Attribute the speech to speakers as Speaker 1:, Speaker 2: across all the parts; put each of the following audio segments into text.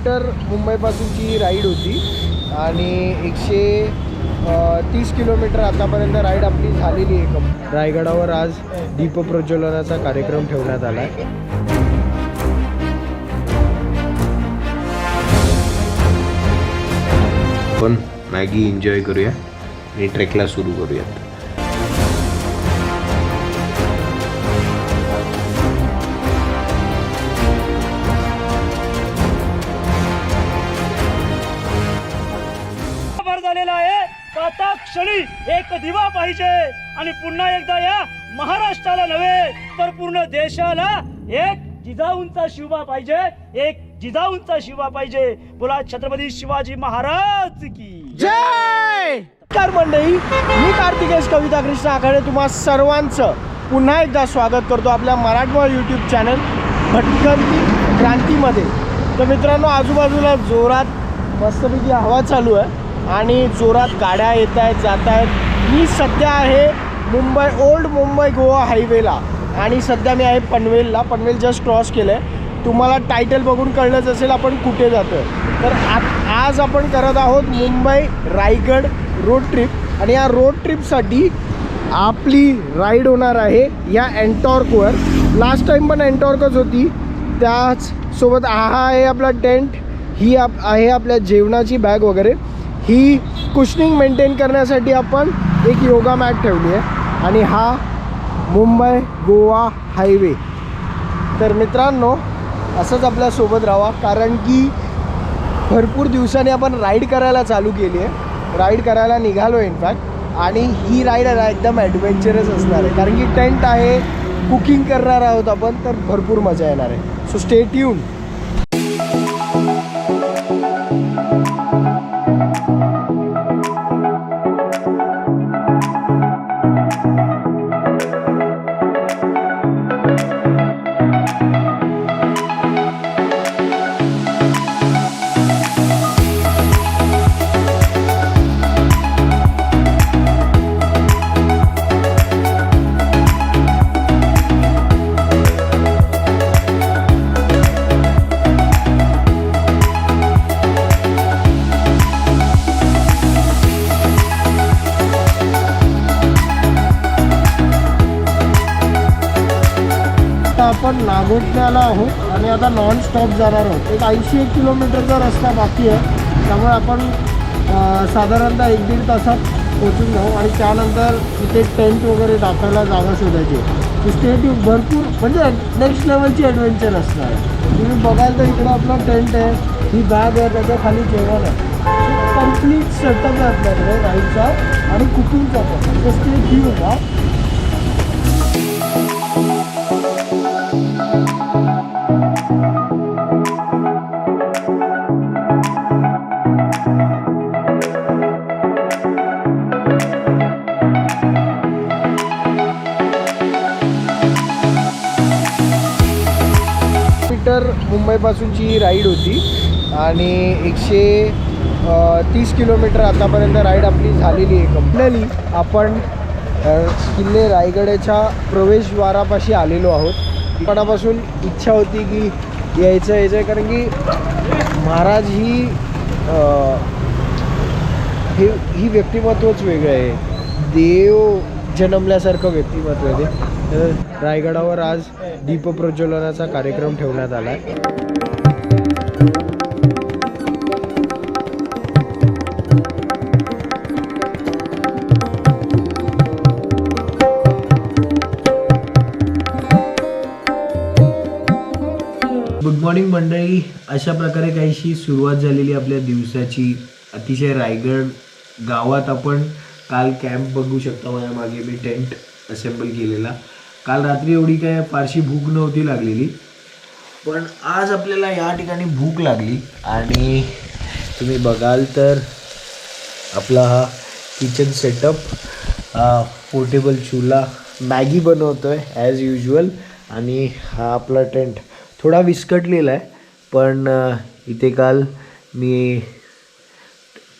Speaker 1: Kilometre मुंबईपासूनची ride होती. आणि एकशे तीस किलोमीटर आतापर्यंत राईड आपली झालेली आहे कम रायगडावर आज दीपप्रज्वलनाचा कार्यक्रम ठेवण्यात आला आहे
Speaker 2: आपण मॅगी एन्जॉय करूया आणि ट्रेकला सुरू करूयात.
Speaker 3: आता क्षणी एक दिवा पाहिजे. आणि पुन्हा एकदा या महाराष्ट्राला नव्हे तर पूर्ण देशाला एक जिजाऊंचा शिवबा पाहिजे. एक जिजाऊंचा शिवबा पाहिजे. बोला छत्रपती शिवाजी महाराज की.
Speaker 1: जय! नमस्कार मंडळी मी कार्तिकेश कविता कृष्ण आखाडे तुम्हा सर्वांचं पुन्हा एकदा स्वागत करतो आपल्या मराठमोळा यूट्यूब चॅनल भटकंती क्रांतीमध्ये. तर मित्रांनो आजूबाजूला जोरात मस्तपैकी हवा चालू आहे. आणि जोरात गाड्या येत आहेत जात आहेत. मी सध्या आहे मुंबई ओल्ड मुंबई गोवा हायवेला. आणि सध्या मी आहे पनवेलला. पनवेल जस्ट क्रॉस केलं आहे तुम्हाला टायटल बघून कळलंच असेल आपण कुठे जातो आहे तर आ- आज आपण करत आहोत मुंबई रायगड रोड ट्रिप आणि या रोड ट्रिपसाठी आपली राईड होणार आहे या अँटॉर्कवर लास्ट टाईम पण अँटॉर्कच होती. त्याचसोबत हा आहे आपला टेंट ही आप आहे आपल्या जेवणाची बॅग वगैरे. ही कुशनिंग मेंटेन करण्यासाठी आपण एक योगा मॅट ठेवली आहे. आणि हा मुंबई गोवा हायवे तर मित्रांनो असंच आपल्यासोबत राहा कारण की भरपूर दिवसांनी आपण राईड करायला चालू केली आहे. राईड करायला निघालो इनफॅक्ट आणि ही राईड एकदम ॲडव्हेंचरस असणार आहे. कारण की टेंट आहे कुकिंग करणार आहोत आपण तर भरपूर मजा येणार आहे. सो स्टे ट्यून आपण नागोठण्याला आहोत आणि आता नॉन स्टॉप जाणार आहोत. एक ऐंशी एक किलोमीटरचा रस्ता बाकी आहे. त्यामुळे आपण साधारणतः एक दीड तासात पोचून जाऊ आणि त्यानंतर इथे टेंट वगैरे टाकायला जागा शोधायची. स्टेट भरपूर म्हणजे नेक्स्ट लेवलची ॲडव्हेंचर असणार आहे. तुम्ही बघाल तर इकडं आपला टेंट आहे. ही बॅग आहे त्याच्याखाली जेवण आहे. कंप्लीट सेटअप आहे आपल्याकडे राईडचा आणि कुकिंगचा पण. तर स्टे ट्यून हा किलोमीटर मुंबईपासूनची ही राईड होती. आणि एकशे तीस किलोमीटर आतापर्यंत राईड आपली झालेली आहे कंप्लेली आपण किल्ले रायगडाच्या प्रवेशद्वारापाशी आलेलो आहोत. पणापासून इच्छा होती की यायचं यायचं कारण की महाराज ही हे ही व्यक्तिमत्वच वेगळं आहे. देव जन्मल्यासारखं व्यक्तिमत्व आहे ते. तर रायगडावर आज दीपप्रज्वलनाचा कार्यक्रम ठेवण्यात आला आहे गुड मॉर्निंग मंडळी. अशा प्रकारे काहीशी सुरुवात झालेली आपल्या दिवसाची. अतिशय रायगड गावात आपण काल कॅम्प बघू शकता. माझ्या मागे मी टेंट असेंबल केलेला. काल रात्री एवढी काय फारशी भूक नव्हती लागलेली. पण आज आपल्याला या ठिकाणी भूक लागली. आणि तुम्ही बघाल तर आपला हा किचन सेटअप पोर्टेबल चुला मॅगी बनवतो आहे ॲज युजल आणि हा आपला टेंट थोडा विस्कटलेला आहे. पण इथे काल मी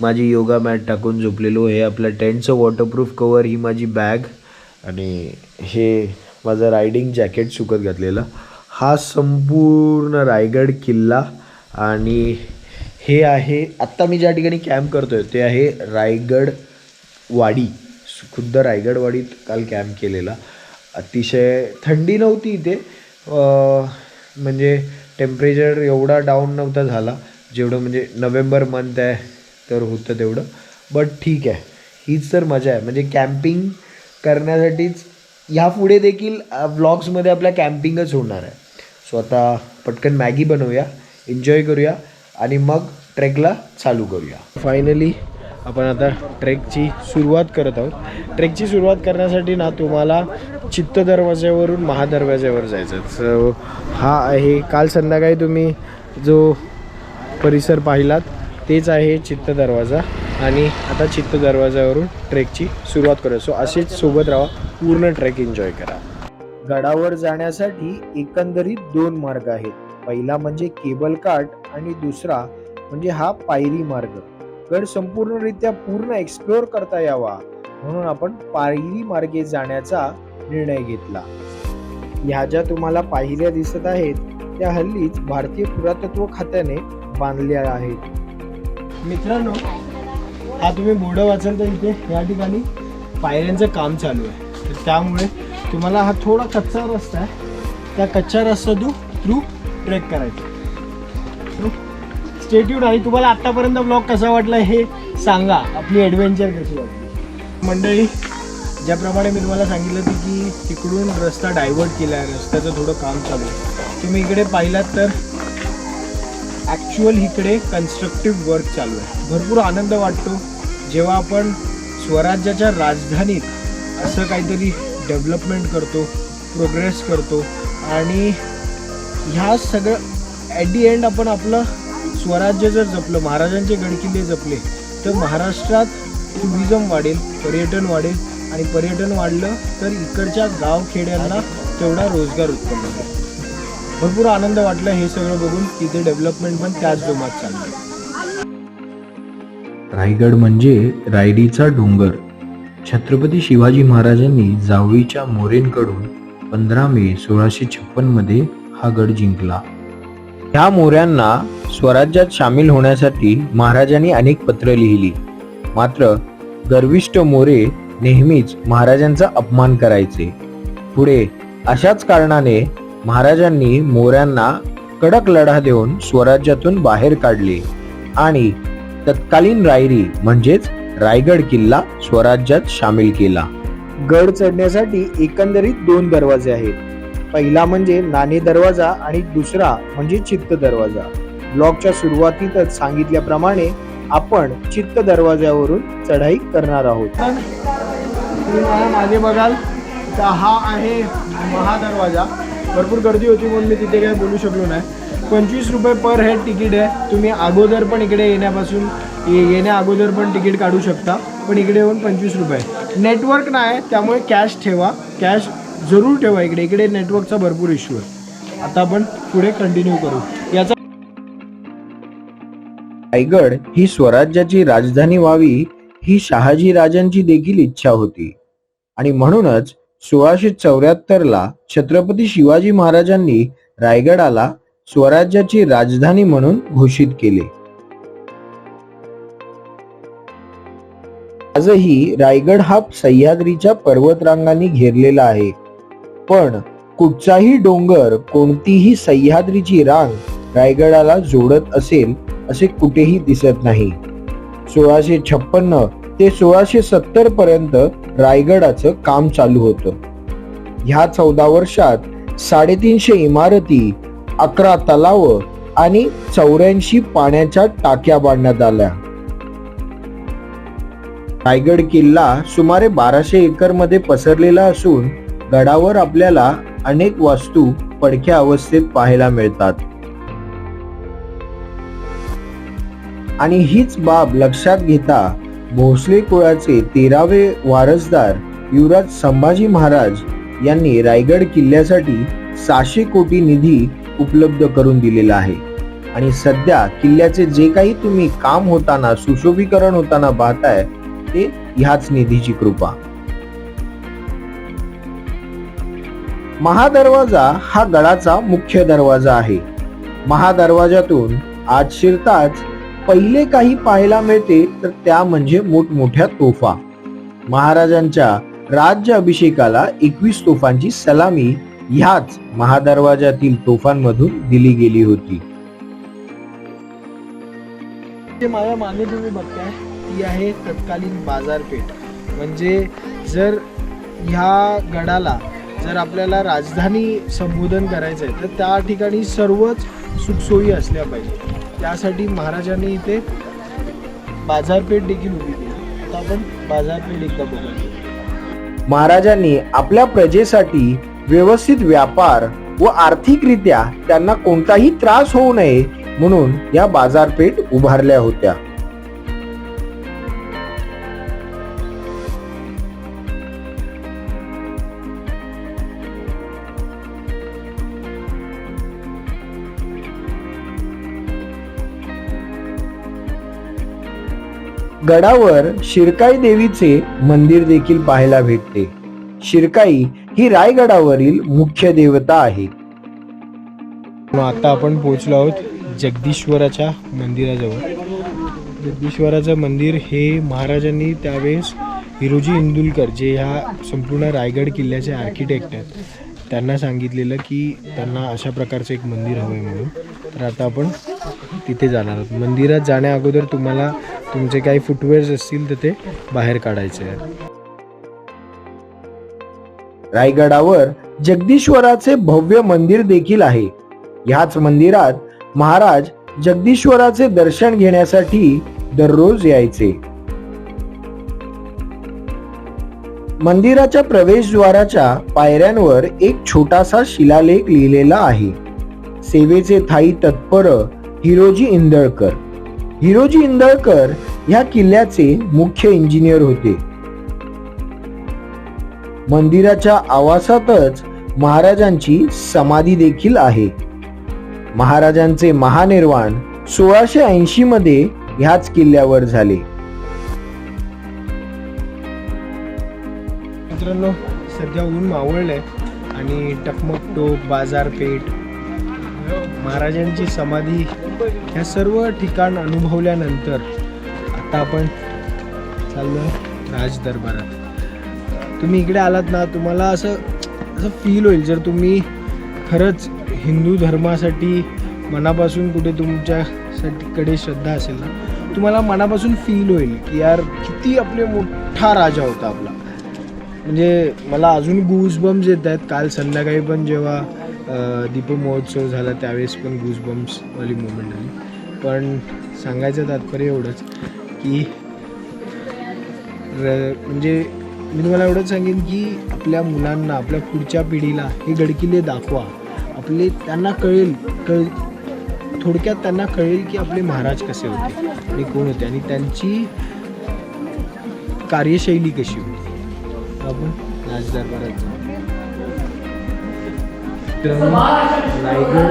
Speaker 1: माझी योगा मॅट टाकून झोपलेलो. हे आपलं टेंटचं वॉटरप्रूफ कवर ही माझी बॅग आणि हे माझं रायडिंग जॅकेट सुकत घातलेलं. हा संपूर्ण रायगड किल्ला आणि हे आहे आत्ता मी ज्या ठिकाणी कॅम्प करतोय ते आहे रायगड वाडी. खुद्द रायगडवाडीत काल कॅम्प केलेला. अतिशय थंडी नव्हती इथे. म्हणजे टेम्परेचर एवढा डाऊन नव्हता झाला. जेवढं म्हणजे नोव्हेंबर मंथ आहे तर होतं तेवढं. बट ठीक आहे. हीच तर मजा आहे. म्हणजे कॅम्पिंग करण्यासाठीच ह्यापुढे देखील व्लॉग्समध्ये आपल्या कॅम्पिंगच होणार आहे. सो आता पटकन मॅगी बनवूया एन्जॉय करूया आणि मग ट्रेकला चालू करूया. फायनली आपण आता ट्रेकची सुरुवात करत आहोत. ट्रेकची सुरुवात करण्यासाठी ना तुम्हाला चित्त दरवाज्यावरून महादरवाज्यावर जायचं सो हा आहे काल संध्याकाळी तुम्ही जो परिसर पाहिलात तेच आहे चित्त दरवाजा आणि आता चित्त दरवाजावरून ट्रेकची सुरुवात करूया. सो असेच सोबत राहा. पूर्ण ट्रेक एन्जॉय करा. गडावर जाण्यासाठी एकंदरीत दोन मार्ग आहेत. पहिला म्हणजे केबल कार्ट आणि दुसरा म्हणजे हा पायरी मार्ग. गड संपूर्णरित्या पूर्ण एक्सप्लोअर करता यावा म्हणून आपण पायरी मार्गे जाण्याचा निर्णय घेतला. ह्या ज्या तुम्हाला पायऱ्या दिसत आहेत त्या हल्लीच भारतीय पुरातत्व खात्याने बांधल्या आहेत.
Speaker 4: मित्रांनो हा तुम्ही बोर्ड वाचाल तर इथे? या ठिकाणी पायऱ्यांचं काम चालू आहे. तर त्यामुळे तुम्हाला हा थोडा कच्चा रस्ता आहे. त्या कच्च्या तू थ्रू ट्रेक करायचा. स्टेट्यूड आणि तुम्हाला आत्तापर्यंत ब्लॉग कसा वाटला हे सांगा. आपली ॲडव्हेंचर कशी वाटली? मंडळी ज्याप्रमाणे मी तुम्हाला सांगितलं होतं की तिकडून रस्ता डायव्हर्ट केला आहे. रस्त्याचं थोडं काम चालू आहे. तुम्ही इकडे पाहिलात तर ॲक्च्युअल इकडे कन्स्ट्रक्टिव्ह वर्क चालू आहे. भरपूर आनंद वाटतो. जेव्हा आपण स्वराज्याच्या राजधानीत असं काहीतरी डेव्हलपमेंट करतो प्रोग्रेस करतो आणि ह्या सगळं ॲट दी एंड आपण आपलं स्वराज्य जर जपलं महाराजांचे गडकिल्ले जपले तर महाराष्ट्रात टुरिझम वाढेल पर्यटन वाढेल आणि पर्यटन वाढलं तर इकडच्या गावखेड्यांना तेवढा रोजगार उत्पन्न होईल. भरपूर आनंद वाटला हे सगळं बघून तिथे डेव्हलपमेंट पण त्याच जोमात चालली.
Speaker 1: रायगड म्हणजे रायडीचा डोंगर. छत्रपती शिवाजी महाराजांनी जावळीच्या मोरेंकडून पंधरा मे सोळाशे छप्पनमध्ये हा गड जिंकला. ह्या मोऱ्यांना स्वराज्यात सामील होण्यासाठी महाराजांनी अनेक पत्र लिहिली. मात्र गर्विष्ठ मोरे नेहमीच महाराजांचा अपमान करायचे. पुढे अशाच कारणाने महाराजांनी मोऱ्यांना कडक लढा देऊन स्वराज्यातून बाहेर काढले आणि तत्कालीन रायरी म्हणजेच रायगड किल्ला स्वराज्यात सामील केला.
Speaker 4: गड चढण्यासाठी एकंदरीत दोन दरवाजे आहेत. पहिला म्हणजे नाणे दरवाजा आणि दुसरा म्हणजे चित्त दरवाजा. ब्लॉगच्या सुरुवातीतच सांगितल्याप्रमाणे आपण चित्त दरवाजावरून चढाई करणार आहोत. तुम्ही मला मागे बघाल तर हा आहे महादरवाजा. भरपूर गर्दी होती म्हणून मी तिथे काही बोलू शकलो नाही. पंचवीस रुपये पर हेड तिकीट आहे. तुम्ही अगोदर पण इकडे येण्यापासून येण्या अगोदर पण तिकीट काढू शकता. पण इकडे येऊन पंचवीस रुपये. नेटवर्क नाही त्यामुळे कॅश ठेवा. कॅश जरूर ठेवा इकडे. इकडे नेटवर्कचा भरपूर इश्यू आहे. आता आपण पुढे कंटिन्यू करू. याचा
Speaker 1: रायगड ही स्वराज्याची राजधानी व्हावी ही शहाजी राजांची देखील इच्छा होती. आणि म्हणूनच सोळाशे चौऱ्याहत्तर ला छत्रपती शिवाजी महाराजांनी रायगडाला स्वराज्याची राजधानी म्हणून घोषित केले. आजही रायगड हा सह्याद्रीच्या पर्वतरांगांनी घेरलेला आहे. पण कुठचाही डोंगर कोणतीही सह्याद्रीची रांग रायगडाला जोडत असेल असे कुठेही दिसत नाही. सोळाशे छप्पन्न ते सोळाशे सत्तर पर्यंत रायगडाचं काम चालू होतं. ह्या चौदा वर्षात साडेतीनशे इमारती अकरा तलाव आणि चौऱ्याऐंशी पाण्याच्या टाक्या बांधण्यात आल्या. रायगड किल्ला सुमारे बाराशे एकरमध्ये पसरलेला असून गडावर आपल्याला अनेक वास्तू पडक्या अवस्थेत पाहायला मिळतात. आणि हीच बाब लक्षात घेता भोसले कुळाचे तेरावे वारसदार युवराज संभाजी महाराज यांनी रायगड किल्ल्यासाठी सहाशे कोटी निधी उपलब्ध करून दिलेला आहे. आणि सध्या किल्ल्याचे जे काही तुम्ही काम होताना सुशोभीकरण होताना पाहताय ते ह्याच निधीची कृपा. महादरवाजा हा गडाचा मुख्य दरवाजा आहे. महादरवाजातून
Speaker 2: आज शिरताच पहिले काही पाहायला मिळते तर त्या म्हणजे मोठमोठ्या तोफा. महाराजांच्या राज्य अभिषेकाला एकवीस तोफांची सलामी ह्याच महादरवाजातील तोफांमधून दिली गेली होती.
Speaker 1: जे माझ्या मागे तुम्ही बघताय ती आहे तत्कालीन बाजारपेठ. म्हणजे जर ह्या गडाला जर आपल्याला राजधानी संबोधन करायचं आहे तर त्या ठिकाणी सर्वच सुखसोयी असल्या पाहिजे त्यासाठी महाराजांनी इथे बाजारपेठ देखील उभी केली. आता आपण बाजारपेठ एकदा बघूया.
Speaker 2: महाराजांनी आपल्या प्रजेसाठी व्यवस्थित व्यापार व आर्थिकरित्या त्यांना कोणताही त्रास होऊ नये म्हणून या बाजारपेठ उभारल्या होत्या. गडावर शिरकाई देवीचे मंदिर देखील पाहायला भेटते. शिरकाई ही रायगडावरील मुख्य देवता आहे
Speaker 1: मग आता आपण पोहोचलो आहोत जगदीश्वराच्या मंदिराजवळ. जगदीश्वराचं मंदिर हे महाराजांनी त्यावेळेस हिरोजी इंदुलकर जे ह्या संपूर्ण रायगड किल्ल्याचे आर्किटेक्ट आहेत त्यांना सांगितलेलं की त्यांना अशा प्रकारचं एक मंदिर हवं आहे म्हणून. तर आता आपण तिथे जाणार आहोत. मंदिरात जाण्या अगोदर तुम्हाला तुमचे काही फुटवेअर्स असतील तर ते बाहेर काढायचे आहेत.
Speaker 2: रायगडावर जगदीश्वराचे भव्य मंदिर देखील आहे. ह्याच मंदिरात महाराज जगदीश्वराचे दर्शन घेण्यासाठी दररोज यायचे. मंदिराच्या प्रवेशद्वाराच्या पायऱ्यांवर एक छोटासा शिलालेख लिहिलेला आहे. सेवेचे थाई तत्पर हिरोजी इंदळकर. हिरोजी इंदळकर ह्या किल्ल्याचे मुख्य इंजिनियर होते. मंदिराच्या आवासातच महाराजांची समाधी देखील आहे. महाराजांचे महानिर्वाण सोळाशे ऐंशी मध्ये ह्याच किल्ल्यावर झाले.
Speaker 1: मित्रांनो सध्या ऊन मावळलंय आणि टकमक टोक बाजारपेठ महाराजांची समाधी ह्या सर्व ठिकाण अनुभवल्यानंतर आता आपण चाललो राज दरबारात तुम्ही इकडे आलात ना तुम्हाला असं असं फील होईल. जर तुम्ही खरंच हिंदू धर्मासाठी मनापासून कुठे तुमच्यासाठी कडे श्रद्धा असेल ना तुम्हाला मनापासून फील होईल की यार किती आपले मोठा राजा होता आपला. म्हणजे मला अजून गुजबम्स येत आहेत. काल संध्याकाळी पण जेव्हा दीप दीपमहोत्सव झाला त्यावेळेस पण गूज वाली मुवमेंट आली. पण सांगायचं तात्पर्य एवढंच की र म्हणजे मी तुम्हाला एवढंच सांगेन की आपल्या मुलांना आपल्या पुढच्या पिढीला हे गडकिल्ले दाखवा. आपले त्यांना कळेल कळ थोडक्यात त्यांना कळेल की आपले महाराज कसे होते आणि कोण होते आणि त्यांची कार्यशैली कशी होती. आपण राज दरबारात जाऊ. रायगड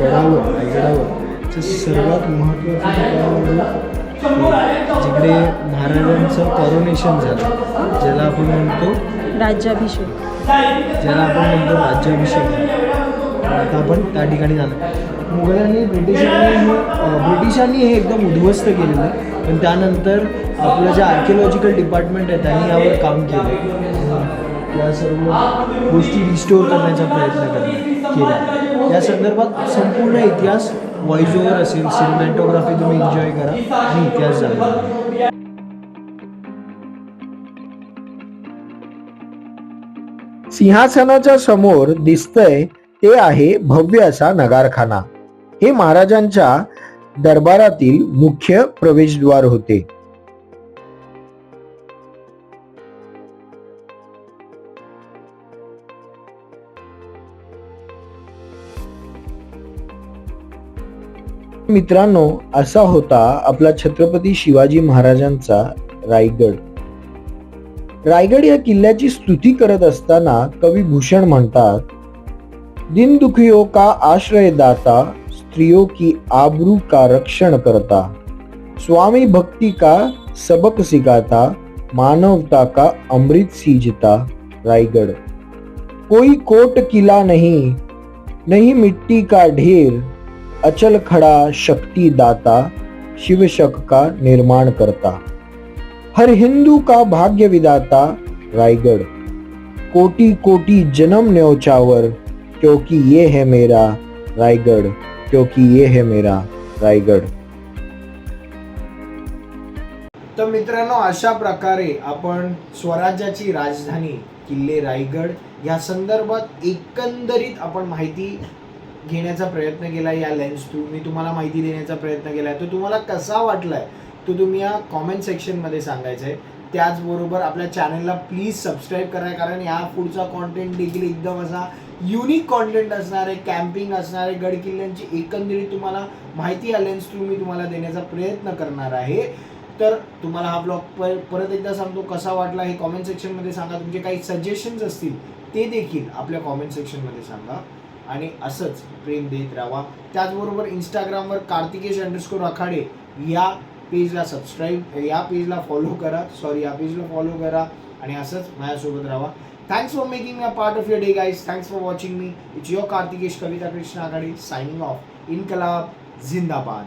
Speaker 1: गडावर रायगडावर. सर्वात महत्त्वाचं जिकडे महाराजांचं कॉरोनेशन झालं ज्याला आपण म्हणतो
Speaker 5: राज्याभिषेक.
Speaker 1: ज्याला आपण म्हणतो राज्याभिषेक. आता आपण त्या ठिकाणी झालं मुघलांनी ब्रिटिशांनी हे ब्रिटिशांनी हे एकदम उद्ध्वस्त केलेलं आहे. पण त्यानंतर आपलं जे आर्किओलॉजिकल डिपार्टमेंट आहे त्यांनी यावर काम केलं. या सर्व गोष्टी रिस्टोअर करण्याचा प्रयत्न केला. या संदर्भात संपूर्ण इतिहास व्हॉइस ओव्हर असेल सिनेमॅटोग्राफी तुम्ही एन्जॉय करा. आणि इतिहास जाणून
Speaker 2: सिंहासनाच्या समोर दिसतंय ते आहे भव्य असा नगारखाना. हे महाराजांच्या दरबारातील मुख्य प्रवेशद्वार होते. मित्रांनो असा होता आपला छत्रपती शिवाजी महाराजांचा रायगड. रायगड या किल्ल्याची स्तुती करत असताना कवी भूषण म्हणतात दिनदुखियों का आश्रय दाता स्त्रियों की आबरू का रक्षण करता स्वामी भक्ती का सबक सिखाता मानवता का अमृत सीजता रायगढ़ कोई कोट किला नहीं नहीं मिट्टी का ढेर अचल खड़ा शक्ति दाता शिव शक का निर्माण करता? हर हिंदू का भाग्य विदाता रायगढ़ कोटि कोटि जन्म न्योचावर क्योंकि ये है मेरा रायगढ़ क्योंकि ये है मेरा रायगढ़
Speaker 1: तर मित्रांनो अशा प्रकारे आपण स्वराज्याची राजधानी किल्ले रायगड या संदर्भात एकंदरीत आपण माहिती घेण्याचा प्रयत्न केला या लेन्स थ्रू मी तुम्हाला माहिती देण्याचा प्रयत्न केला आहे तो तुम्हाला कसा वाटला आहे तो तुम्ही या कॉमेंट सेक्शनमध्ये सांगायचं आहे त्याचबरोबर आपल्या चॅनलला प्लीज सबस्क्राईब करा कारण या पुढचा कॉन्टेंट देखील एकदम असा युनिक कॉन्टेंट असणार आहे कॅम्पिंग असणार आहे गड किल्ल्यांची एकंदरीत तुम्हाला माहिती या लेन्स थ्रू मी तुम्हाला देण्याचा प्रयत्न करणार आहे. तर तुम्हाला हा ब्लॉग पर परत एकदा सांगतो कसा वाटला हे कॉमेंट सेक्शनमध्ये सांगा. तुमचे काही सजेशन्स असतील ते देखील आपल्या कॉमेंट सेक्शनमध्ये सांगा. आणि असंच प्रेम देत राहा. त्याचबरोबर इंस्टाग्रामवर कार्तिकेश अंडरस्कोर आखाडे या पेजला सबस्क्राईब या पेजला फॉलो करा. सॉरी या पेजला फॉलो करा आणि असंच माझ्यासोबत राहा. Thanks for making a part of your day guys thanks for watching me it's your Kartikesh Kavita Krishna Aghadi signing off इनकलाब जिंदाबाद